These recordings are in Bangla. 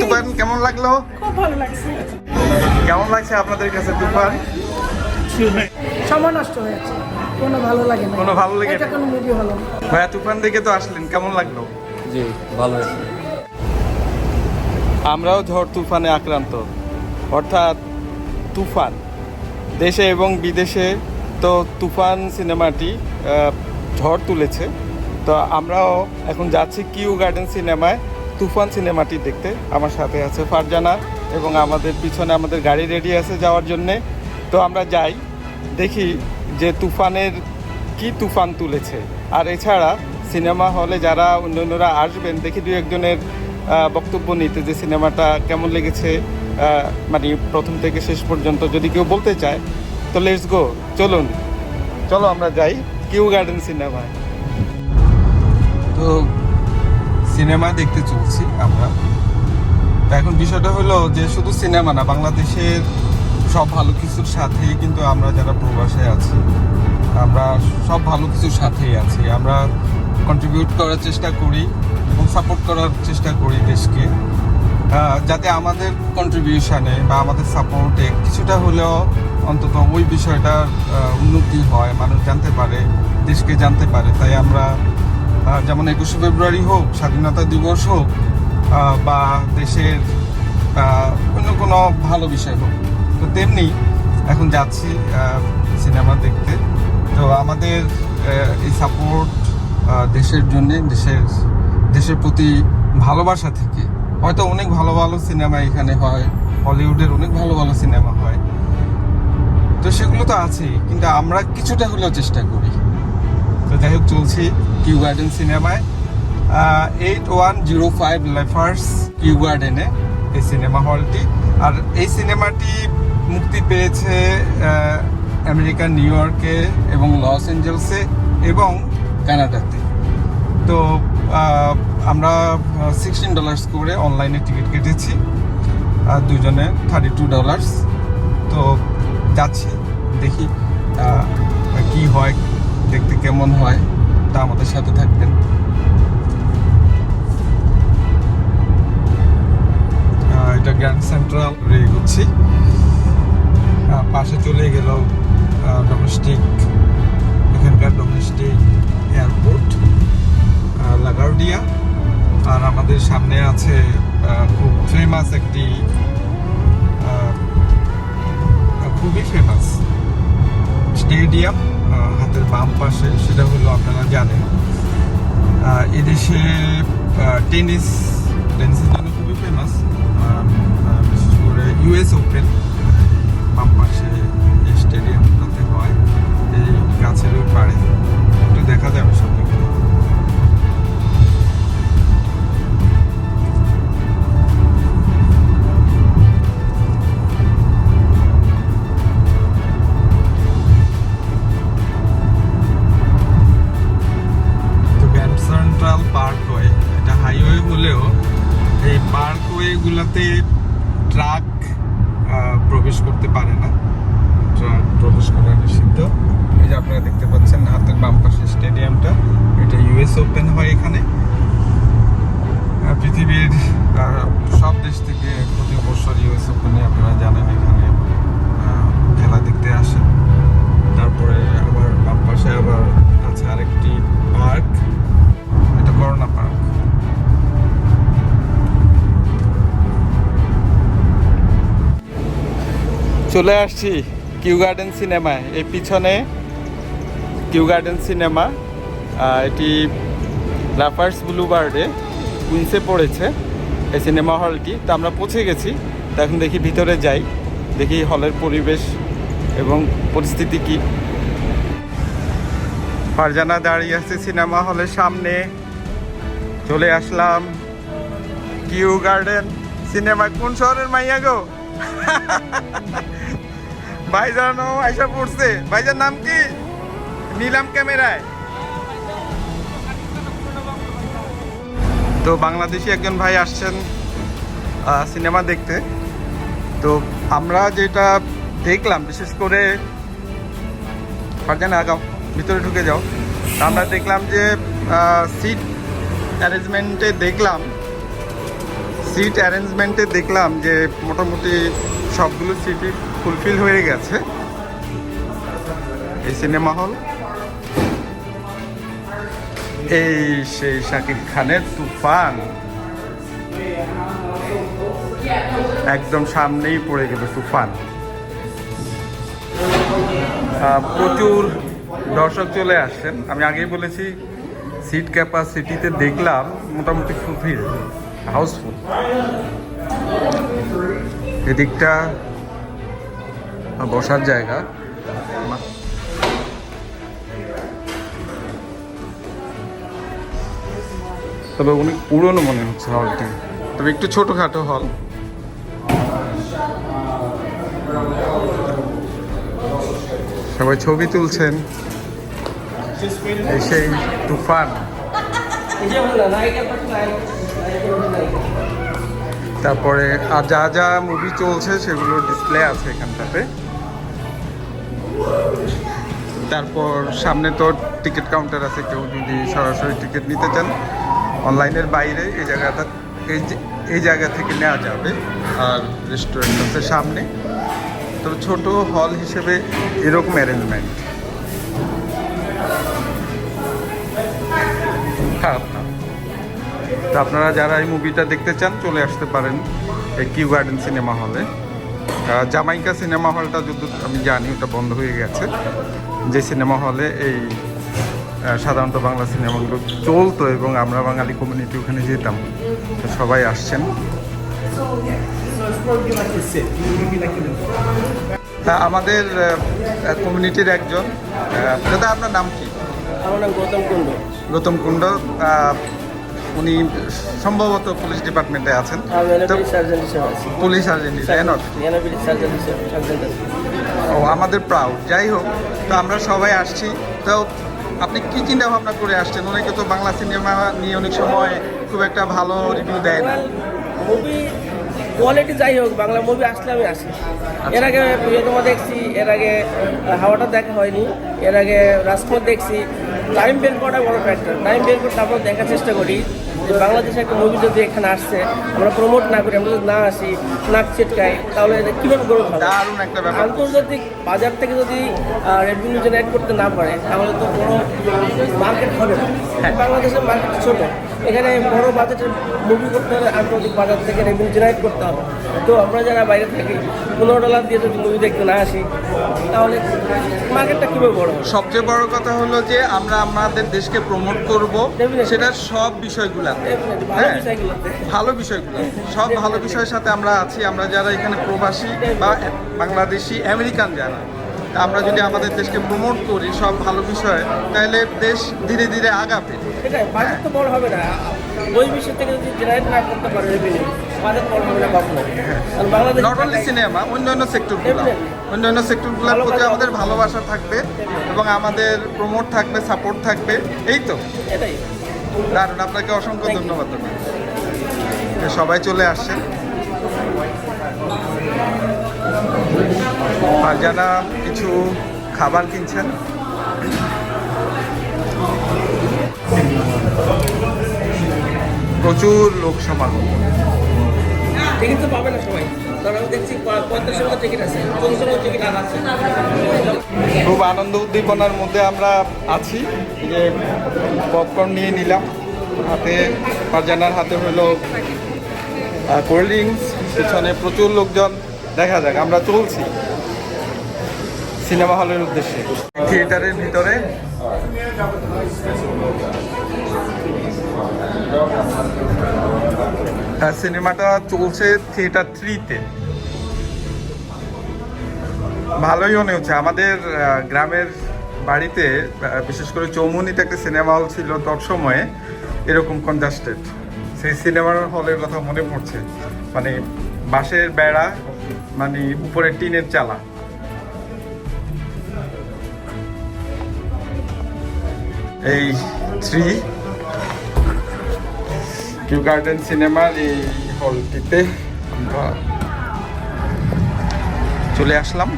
তুফান কেমন লাগল? খুব ভালো লাগছে। কেমন লাগছে আপনাদের কাছে তুফান? সময় নষ্ট হয়েছে কোনো ভালো লাগে না। কোনো ভালো লাগে এটা কোনো মুভি হলো ভাইয়া তুফান দেখে তো আসলেন কেমন লাগল? জি ভালো হয়েছে। আমরাও ঝড় তুফানে আক্রান্ত। অর্থাৎ তুফান। দেশে এবং বিদেশে তো তুফান সিনেমাটি ঝড় তুলেছে। তো আমরাও এখন যাচ্ছি কিউ গার্ডেন সিনেমায়। তুফান সিনেমাটি দেখতে আমার সাথে আছে ফারজানা এবং আমাদের পিছনে আমাদের গাড়ি রেডি আছে যাওয়ার জন্যে। তো আমরা যাই, দেখি যে তুফানের কি তুফান তুলেছে। আর এছাড়া সিনেমা হলে যারা অন্যান্যরা আসবেন, দেখি দু একজনের বক্তব্য নিতে যে সিনেমাটা কেমন লেগেছে মানে প্রথম থেকে শেষ পর্যন্ত যদি কেউ বলতে চায়, তো লেটস গো চলুন। চলো আমরা যাই কিউ গার্ডেন সিনেমায়। তো সিনেমা দেখতে চলছি আমরা। এখন বিষয়টা হলো যে শুধু সিনেমা না, বাংলাদেশের সব ভালো কিছুর সাথেই কিন্তু আমরা যারা প্রবাসে আছি, আমরা সব ভালো কিছুর সাথেই আছি। আমরা কন্ট্রিবিউট করার চেষ্টা করি এবং সাপোর্ট করার চেষ্টা করি দেশকে। যাতে আমাদের কন্ট্রিবিউশনে বা আমাদের সাপোর্টে কিছুটা হলেও অন্তত ওই বিষয়টার উন্নতি হয়, মানুষ জানতে পারে, দেশকে জানতে পারে। তাই আমরা যেমন একুশে ফেব্রুয়ারি হোক, স্বাধীনতা দিবস হোক বা দেশের অন্য কোনো ভালো বিষয় হোক, তো তেমনি এখন যাচ্ছি সিনেমা দেখতে। তো আমাদের এই সাপোর্ট দেশের জন্য, দেশের দেশের প্রতি ভালোবাসা থেকে, হয়তো অনেক ভালো ভালো সিনেমা এখানে হয়, হলিউডের অনেক ভালো ভালো সিনেমা হয়। তো সেগুলো তো আছেই, কিন্তু আমরা কিছুটা হলেও চেষ্টা করি। তো যাই হোক, চলছি কিউ গার্ডেন সিনেমায় eight one zero five Lefferts Kew গার্ডেনে এই সিনেমা হলটি আর এই সিনেমাটি মুক্তি পেয়েছে আমেরিকার নিউ ইয়র্কে এবং লস অ্যাঞ্জেলসে এবং কানাডাতে তো আমরা সিক্সটিন ডলার্স করে অনলাইনে টিকিট কেটেছি। আর দুজনে থার্টি টু ডলার্স তো, যাচ্ছি, দেখি কি হয়। দেখতে কেমন হয় তা আমাদের সাথে থাকবেন। এটা গ্র্যান্ড সেন্ট্রাল এগোচ্ছি পাশে চলে গেল ডোমেস্টিক এখানকার ডোমেস্টিক এয়ারপোর্ট লাগাউডিয়া আর আমাদের সামনে আছে খুব ফেমাস একটি খুবই ফেমাস স্টেডিয়াম হাতের বাম পাশে, সেটা হলো আপনারা জানেন। এদেশে টেনিস, টেনিসের জন্য খুবই ফেমাস বিশেষ করে ইউএস ওপেন বাম পাশে স্টেডিয়াম স্টেডিয়ামটাতে হয়, এই গাছের পাড়ে। একটু দেখা যাবে এই পার্কওয়ে গুলাতে ট্রাক প্রবেশ করতে পারে না। ট্রাক প্রবেশ করা নিষিদ্ধ। এই যে আপনারা দেখতে পাচ্ছেন হাতের বাম পাশে স্টেডিয়ামটা, এটা ইউএস ওপেন হয় এখানে। পৃথিবীর সব দেশ থেকে প্রতি বছর ইউএস ওপেনে আপনারা জানেন এখানে। চলে আসছি কিউ গার্ডেন সিনেমায়। এই পিছনে কিউ গার্ডেন সিনেমা এটি লাফার্স ব্লুবার্ডে কুইন্সে পড়েছে এই সিনেমা হলটি। তো আমরা পৌঁছে গেছি, তো এখন দেখি ভিতরে যাই, দেখি হলের পরিবেশ এবং পরিস্থিতি কি। ফারজানা দাঁড়িয়ে আছে সিনেমা হলের সামনে, চলে আসলাম কিউ গার্ডেন সিনেমা কোন শহরের মাইয়া গো? ভাইজানও আইসা পড়ছে। ভাইজান নাম কি? নিলাম ক্যামেরায়। তো বাংলাদেশি একজন ভাই আসছেন সিনেমা দেখতে। তো আমরা যেটা দেখলাম, বিশেষ করে, ফারজানা, আগাও, ভিতরে ঢুকে যাও। আমরা দেখলাম যে সিট অ্যারেঞ্জমেন্টে দেখলাম সিট অ্যারেঞ্জমেন্টে দেখলাম যে মোটামুটি সবগুলো সিটই ফুলফিল হয়ে গেছে। এই সিনেমা হল এই সেই শাকিব খানের তুফান। একদম সামনেই পড়ে গেল তুফান। প্রচুর দর্শক চলে আসছেন। আমি আগেই বলেছি সিট ক্যাপাসিটিতে দেখলাম মোটামুটি ফুলফিল হাউসফুল এদিকটা বসার জায়গা। তবে অনেক পুরনো মনে হচ্ছে হলটি। তবে একটু ছোটোখাটো হল। সবাই ছবি তুলছেন। সেই তুফান। তারপরে আর যা যা মুভি চলছে সেগুলোর ডিসপ্লে আছে এখানটাতে। তারপর সামনে তো টিকিট কাউন্টার আছে, কেউ যদি সরাসরি টিকিট নিতে চান অনলাইনের বাইরে এই জায়গাটা, এই এই জায়গা থেকে নেওয়া যাবে, আর রেস্টুরেন্ট আছে সামনে। তো ছোট হল হিসেবে এরকম অ্যারেঞ্জমেন্ট না তো আপনারা যারা এই মুভিটা দেখতে চান চলে আসতে পারেন এই কিউ গার্ডেন সিনেমা হলে জামাইকা সিনেমা হলটা যদি আমি জানি ওটা বন্ধ হয়ে গেছে। যে সিনেমা হলে এই সাধারণত বাংলা সিনেমাগুলো চলতো এবং আমরা বাঙালি কমিউনিটি ওখানে যেতাম। তো সবাই আসছেন। তা আমাদের কমিউনিটির একজন দাদা আপনার নাম কি? আমার নাম গৌতম কুণ্ড। গৌতম কুণ্ড। উনি সম্ভবত পুলিশ ডিপার্টমেন্টে আছেন। পুলিশ সার্জেন্ট হিসেবে ও আমাদের প্রাউড যাই হোক তো আমরা সবাই আসছি। তো আপনি কি চিন্তা ভাবনা করে আসছেন? অনেকে তো বাংলা সিনেমা নিয়ে অনেক সময় খুব একটা ভালো রিভিউ দেয় না। মুভি কোয়ালিটি যাই হোক বাংলা মুভি আসলে আমি আসি। এর আগে প্রিয়তমা দেখছি এর আগে হাওয়াটা দেখা হয়নি এর আগে রাজপথ দেখছি টাইম বের করা বড় ফ্যাক্টর টাইম বের করে আমরা দেখার চেষ্টা করি যে বাংলাদেশে একটা মুভি যদি এখানে আসছে আমরা প্রমোট না করি আমরা যদি না আসি নাক ছিটকাই তাহলে এটা কীভাবে গ্রোথ হবে? দারুণ একটা ব্যাপার। আন্তর্জাতিক বাজার থেকে যদি রেভিনিউ জেনারেট করতে না পারে তাহলে তো কোনো মার্কেট হবে না। বাংলাদেশের মার্কেট ছোট। এখানে বড় বাজেটের মুভি করতে হলে আন্তর্জাতিক বাজার থেকে রেভিনিউ জেনারেট করতে হবে। তো আমরা যারা বাইরে থাকি পনেরো ডলার দিয়ে যদি মুভি দেখতে না আসি তাহলে মার্কেটটা কীভাবে বড় সবচেয়ে বড় কথা হলো যে আমরা আমাদের দেশকে প্রমোট করব সেটা সব ভালো হ্যাঁ? ভালো বিষয়গুলো সব ভালো বিষয়ের সাথে আমরা আছি আমরা যারা এখানে প্রবাসী বা বাংলাদেশি আমেরিকান যারা আমরা যদি আমাদের দেশকে প্রমোট করি সব ভালো বিষয় তাহলে দেশ ধীরে ধীরে আগাবে। সেটাই বাজেট তো বড় হবে না। ওই বিষয় থেকে যদি জেনারেট না করতে পারে বাজেট বড় হবে না কখনো। নট অনলি সিনেমা অন্যান্য সেক্টরগুলো. অন্যান্য সেক্টরগুলোর প্রতি আমাদের ভালোবাসা থাকবে এবং আমাদের প্রমোট থাকবে সাপোর্ট থাকবে এই তো। এটাই। দারুণ আপনাকে অসংখ্য ধন্যবাদ সবাই চলে আসছেন যারা কিছু খাবার কিনছেন? প্রচুর লোক সমাগম। টিকিট তো পাবে না সবাই। খুব আনন্দ উদ্দীপনার মধ্যে আমরা আছি। যে পপকর্ন নিয়ে নিলাম। হাতে ফারজানার হাতে হলো কোল্ড ড্রিঙ্কস পিছনে প্রচুর লোকজন। দেখা যাক আমরা চলছি। সিনেমা হলের উদ্দেশ্যে। থিয়েটারের ভিতরে। হ্যাঁ, সিনেমাটা চলছে থিয়েটার থ্রিতে। ভালোই মনে হচ্ছে। আমাদের গ্রামের বাড়িতে বিশেষ করে চৌমুনিতে একটা সিনেমা হল ছিল তৎসময়ে এরকম কনজাস্টেড সেই সিনেমার হলের কথা মনে পড়ছে। মানে বাঁশের বেড়া মানে উপরে টিনের চালা। এই থ্রি কিউ গার্ডেন সিনেমার এই হলটিতে আমরা চলে আসলাম।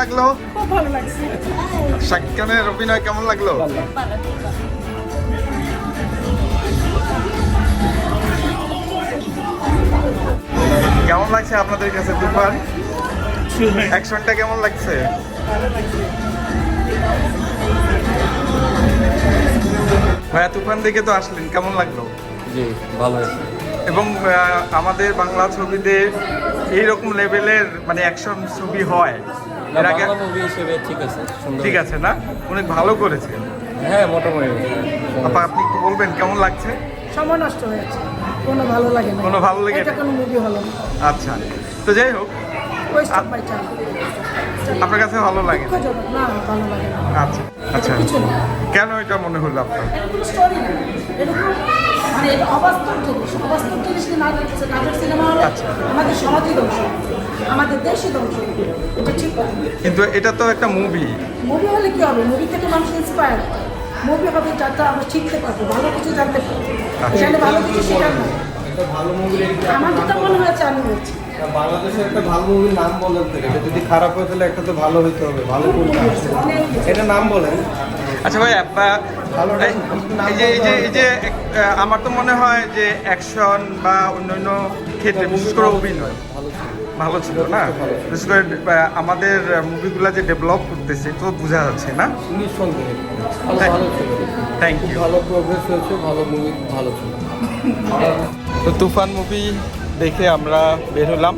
লাগল? খুব ভালো লাগছে। শাকিব খানের অভিনয় কেমন লাগল? কেমন লাগছে আপনাদের কাছে তুফান অ্যাকশনটা কেমন লাগছে? ভাইয়া তুফান দেখে তো আসলেন কেমন লাগল? জি ভালো এবং আমাদের বাংলা ছবিতে এইরকম লেভেলের মানে অ্যাকশন ছবি হয়। মুভি হিসেবে ঠিক আছে সুন্দর ঠিক আছে না? অনেক ভালো করেছে। হ্যাঁ মোটামুটি আপা আপনি একটু বলবেন কেমন লাগছে? সময় নষ্ট হয়েছে। কোনো ভালো লাগে না। কোনো ভালো লাগে এটা কোনো মুভি হলো না। আচ্ছা তো যাই হোক। আপনার কাছে ভালো লাগে না? ভালো লাগে আচ্ছা আচ্ছা। কেন এটা মনে হলো আপনার? স্টোরি না। কোনো মানে অবাস্তব জিনিস। অবাস্তব জিনিস নিয়ে নাটক হচ্ছে নাটক সিনেমা হলে আচ্ছা। আমাদের সমাজই ধ্বংস। আমাদের দেশই ধ্বংস। এটা ঠিক কিন্তু এটা তো একটা মুভি মুভি হলে কি হবে? মুভি থেকে মানুষ ইন্সপায়ার মুভি হবে যাতে আমরা শিখতে পারব। ভালো কিছু জানতে পারব। আচ্ছা। এখানে ভালো কিছু শেখার না ভালো মুভির আমার যেটা মনে বলছি বাংলাদেশের একটা ভালো মুভির নাম বলেন তো এটা যদি খারাপ হয়ে তাহলে একটা তো ভালো হইতে হবে ভালো কোনটা এটা নাম বলেন। আচ্ছা ভাই এই- এই যে এই যে এই যে আমার তো মনে হয় যে অ্যাকশন বা অন্যান্য ক্ষেত্রে বিশেষ করে অভিনয় ভালো ছিল। না? বিশেষ করে আমাদের মুভিগুলো যে ডেভেলপ করতেছে তো বোঝা যাচ্ছে না? থ্যাংক ইউ ভালো প্রোগ্রেস হয়েছে ভালো মুভি ভালো ছিল। তো তুফান মুভি দেখে আমরা বের হলাম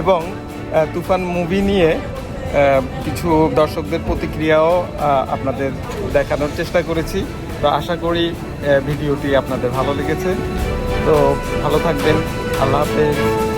এবং তুফান মুভি নিয়ে কিছু দর্শকদের প্রতিক্রিয়াও আপনাদের দেখানোর চেষ্টা করেছি। তো আশা করি ভিডিওটি আপনাদের ভালো লেগেছে। তো ভালো থাকবেন। আল্লাহ হাফেজ।